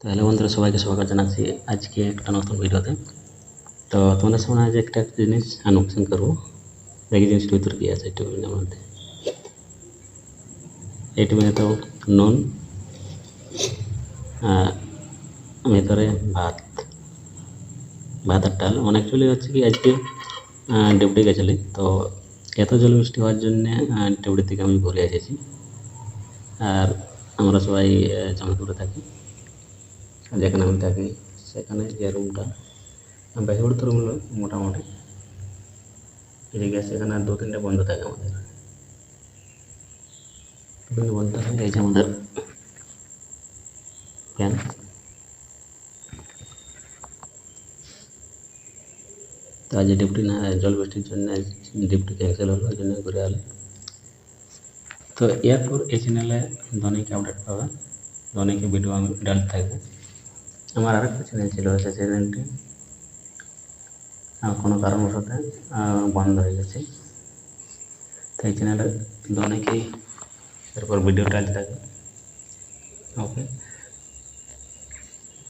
তো বন্ধুরা সবাইকে স্বাগত জানাচ্ছি আজকে একটা নতুন ভিডিওতে। তো তোমাদের সামনে আজ একটা জিনিস আনবক্সিং করব। দেখি জিনিসটার ভিতরে কী আছে টেবিলের মধ্যে এই টেবিলে তো নুন ভেতরে ভাত। ভাত আর ডাল। অনেক চলে হচ্ছে কি আজকে ডেবড়ে গেছিলি। তো এত জল বৃষ্টি হওয়ার জন্যে ডেবড়ি থেকে আমি ঘুরে এসেছি। আর আমরা সবাই জমপুরে থাকি। যেখানে আমি থাকি, সেখানে যে রুমটা বেশি বড় তো রুম নয় মোটামুটি এদিকে সেখানে দু তিনটে বন্ধু থাকে আমাদের। বন্ধু থাকে, এই যে আমাদের ফ্যান তো আজ ডিউটি না, জল বৃষ্টির জন্য ডিউটি ক্যান্সেল হলো ওই জন্য ঘুরে আলো তো এরপর এই চ্যানেলে ধোনিকে আপডেট পাবে। ধোনিকে ভিডিও আমি ডালতে থাকব। আমার আরেকটা চ্যানেল ছিল সে চ্যানেলটি কোনো কারণবশত বন্ধ হয়ে গেছে। তো এই চ্যানেলে অনেকেই এরপর ভিডিও ডালতে থাকে ওকে